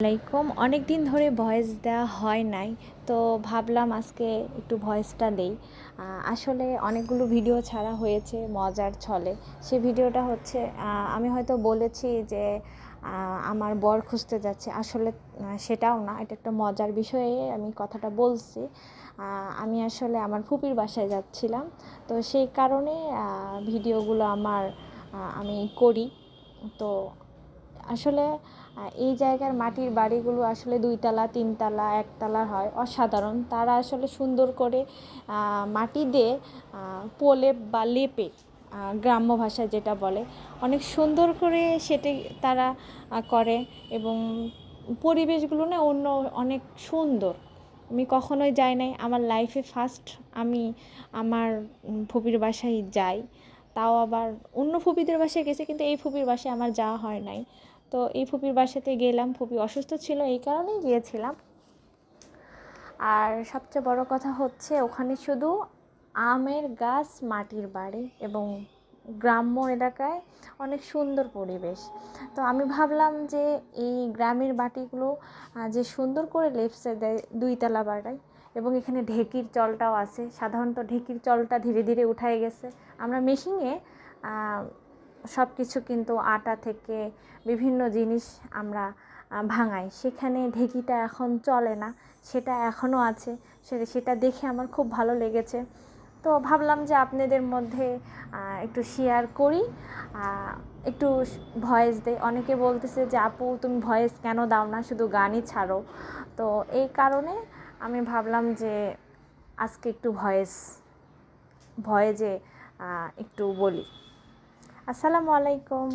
আলাইকুম। অনেক দিন ধরে ভয়েস দেওয়া হয় নাই, তো ভাবলাম আজকে একটু ভয়েসটা দেই। আসলে অনেকগুলো ভিডিও ছাড়া হয়েছে মজার ছলে। সে ভিডিওটা হচ্ছে আমি হয়তো বলেছি যে আমার বর খুঁজতে যাচ্ছে। আসলে সেটাও না, এটা একটা মজার বিষয়ে আমি কথাটা বলছি। আমি আসলে আমার ফুপির বাসায় যাচ্ছিলাম, তো সেই কারণে ভিডিওগুলো আমার আমি করি। তো আসলে এই জায়গার মাটির বাড়িগুলো আসলে দুইতলা তিনতলা একতলা হয় অসাধারণ। তারা আসলে সুন্দর করে মাটি দিয়ে আহ, প্রলেপ বা লেপে গ্রাম্য ভাষায় যেটা বলে অনেক সুন্দর করে সেটি তারা করে এবং পরিবেশগুলো না অন্য অনেক সুন্দর। আমি কখনোই যাই নাই আমার লাইফে ফার্স্ট আমি আমার ফুপির বাসায় যাই। তাও আবার অন্য ফুপিদের বাসায় গেছে কিন্তু এই ফুপির বাসায় আমার যাওয়া হয় নাই। তো এই ফুপির বাসাতে গেলাম। ফুপি অসুস্থ ছিল, এই কারণেই গিয়েছিলাম। আর সবচেয়ে বড় কথা হচ্ছে, ওখানে শুধু আমের গাছ, মাটির বাড়ি এবং গ্রাম্য এলাকায় অনেক সুন্দর পরিবেশ। তো আমি ভাবলাম যে এই গ্রামের বাটিগুলো যে সুন্দর করে লেপসে দেয় দুইতলা বাড়ায় এবং এখানে ঢেকির চলটাও আছে। সাধারণত ঢেকির চলটা ধীরে ধীরে উঠায় গেছে। আমরা মেশিনে সব কিছু কিন্তু আটা থেকে বিভিন্ন জিনিস আমরা ভাঙাই। সেখানে ঢেকিটা এখন চলে না, সেটা এখনও আছে সেটা সেটা দেখে আমার খুব ভালো লেগেছে। তো ভাবলাম যে আপনাদের মধ্যে একটু শেয়ার করি একটু ভয়েস দেয় অনেকে বলতেছে যে, আপু, তুমি ভয়েস কেন দাও না? শুধু গানই ছাড়ো। তো এই কারণে আমি ভাবলাম যে, আজকে একটু ভয়েস ভয়েজে একটু বলি। আসসালামু আলাইকুম।